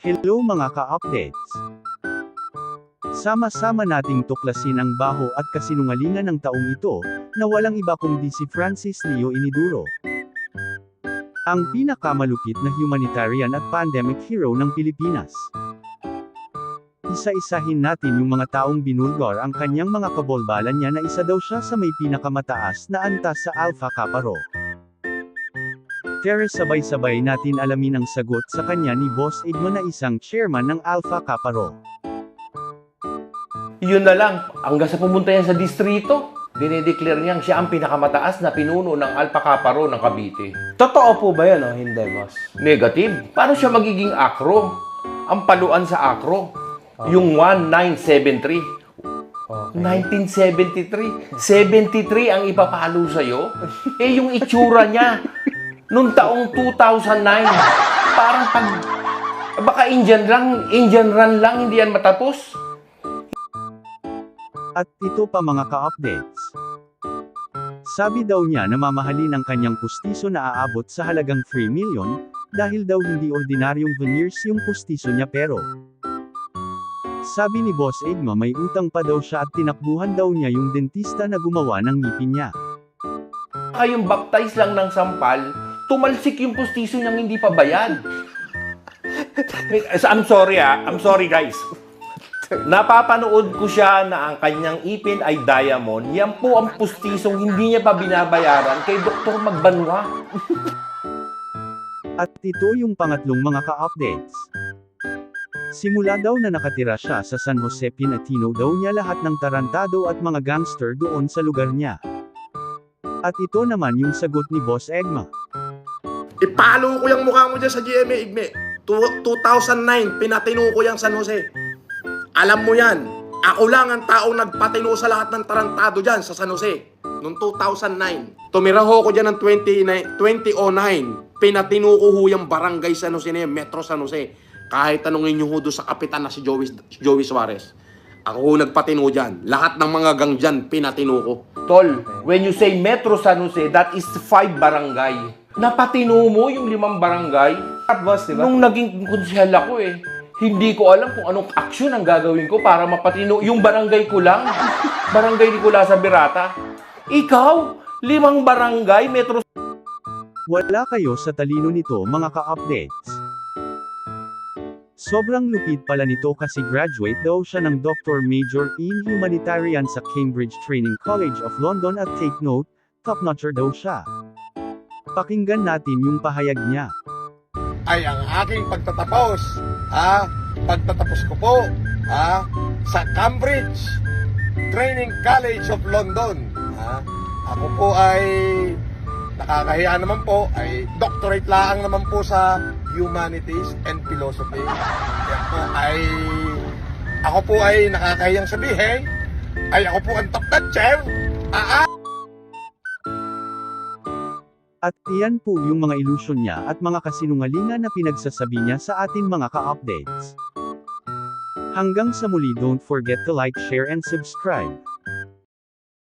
Hello mga ka-updates! Sama-sama nating tuklasin ang baho at kasinungalingan ng taong ito, na walang iba kundi si Francis Leo Iniduro. Ang pinakamalupit na humanitarian at pandemic hero ng Pilipinas. Isa-isahin natin yung mga taong binulgar ang kanyang mga kabolbalan niya na isa daw siya sa may pinakamataas na antas sa Alpha Kappa Rho. Tara sabay-sabay natin alamin ang sagot sa kanya ni Boss Igma na isang chairman ng Alpha Kappa Rho. Yun na lang, hanggang sa pumunta yan sa distrito, dinideclare niyang siya ang pinakamataas na pinuno ng Alpha Kappa Rho ng Cavite. Totoo po ba yun o hindi, boss? Negative. Paano siya magiging akro? Ang paluan sa akro. Yung 1973. Okay. 1973. 73 ang ipapalo sa'yo. Eh, yung itsura niya, nung taong 2009, parang pag... Baka Indian lang, Indian run lang, hindi yan matapos. At ito pa mga ka-updates. Sabi daw niya na mamahalin ang kanyang pustiso na aabot sa halagang 3 million, dahil daw hindi ordinaryong veneers yung pustiso niya pero. Sabi ni Boss Egma may utang pa daw siya at tinakbuhan daw niya yung dentista na gumawa ng ngipin niya. Baka yung baptize lang ng sampal, tumalsik yung pustiso niyang hindi pa bayad. I'm sorry ah. I'm sorry guys. Napapanood ko siya na ang kanyang ipin ay diamond. Yan po ang pustisong hindi niya pa binabayaran kay Dr. Magbanwa. At ito yung pangatlong mga ka-updates. Simula daw na nakatira siya sa San Jose Pinatino daw niya lahat ng tarantado at mga gangster doon sa lugar niya. At ito naman yung sagot ni Boss Egma. Ipalo ko yung mukha mo dyan sa GMA Igme. Tu- 2009, pinatino ko yung San Jose. Alam mo yan, ako lang ang taong nagpatino sa lahat ng tarantado dyan sa San Jose. Noong 2009. Tumira ho ko dyan ng 29 2009. Pinatino ko ho yung barangay San Jose na yun, Metro San Jose. Kahit tanongin nyo ho doon sa kapitan na si Joey, Joey Suarez. Ako ho nagpatino dyan. Lahat ng mga gang dyan, pinatino ko. Tol, when you say Metro San Jose, that is five barangay. Napatino mo yung limang barangay? At boss, di ba? Nung naging konsyel ako eh, hindi ko alam kung anong aksyon ang gagawin ko para mapatino yung barangay ko lang. barangay Nicola sa Birata. Ikaw, limang barangay, Metro Wala kayo sa talino nito mga ka-updates. Sobrang lupit pala nito kasi graduate daw siya ng Doctor Major in Humanitarian sa Cambridge Training College of London at take note, top-notcher daw siya. Pakinggan natin yung pahayag niya. ay ang aking pagtatapos. Ha? Pagtatapos ko po ha? sa Cambridge Training College of London. Ha? Ako po ay nakakahiya naman po ay doctorate lang naman po sa Humanities and Philosophy. Yan po ay ako po ay nakakahiyang sabihin ay ako po ang top notcher. Ah, ah. At iyan po yung mga ilusyon niya at mga kasinungalingan na pinagsasabi niya sa ating mga ka-updates. Hanggang sa muli don't forget to like, share and subscribe.